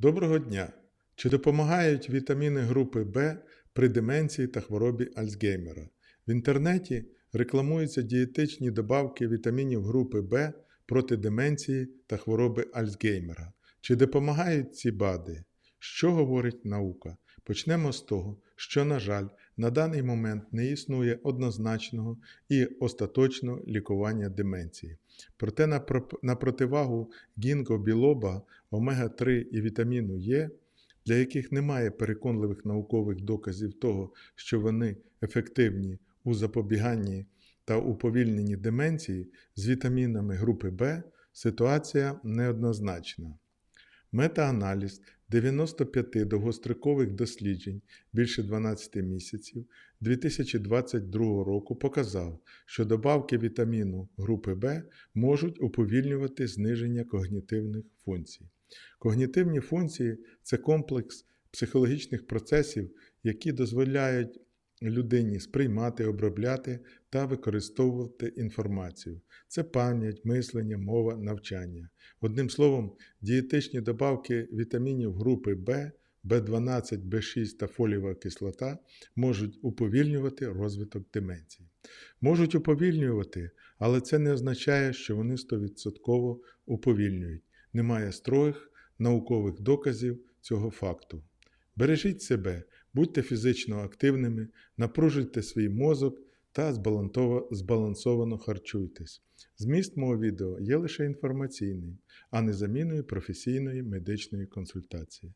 Доброго дня! Чи допомагають вітаміни групи В при деменції та хворобі Альцгеймера? В інтернеті рекламуються дієтичні добавки вітамінів групи В проти деменції та хвороби Альцгеймера. Чи допомагають ці БАДи? Що говорить наука? Почнемо з того, що, на жаль, на даний момент не існує однозначного і остаточного лікування деменції. Проте на, противагу гінго-білоба, омега-3 і вітаміну Е, для яких немає переконливих наукових доказів того, що вони ефективні у запобіганні та уповільненні деменції, з вітамінами групи В ситуація неоднозначна. Метааналіз 95 довгострокових досліджень більше 12 місяців 2022 року показав, що добавки вітаміну групи В можуть уповільнювати зниження когнітивних функцій. Когнітивні функції це комплекс психологічних процесів, які дозволяють людині сприймати, обробляти та використовувати інформацію. Це пам'ять, мислення, мова, навчання. Одним словом, дієтичні добавки вітамінів групи В, В12, В6 та фолієва кислота можуть уповільнювати розвиток деменції. Можуть уповільнювати, але це не означає, що вони 100% уповільнюють. Немає строгих наукових доказів цього факту. Бережіть себе, будьте фізично активними, напружуйте свій мозок та збалансовано харчуйтесь. Зміст мого відео є лише інформаційним, а не заміною професійної медичної консультації.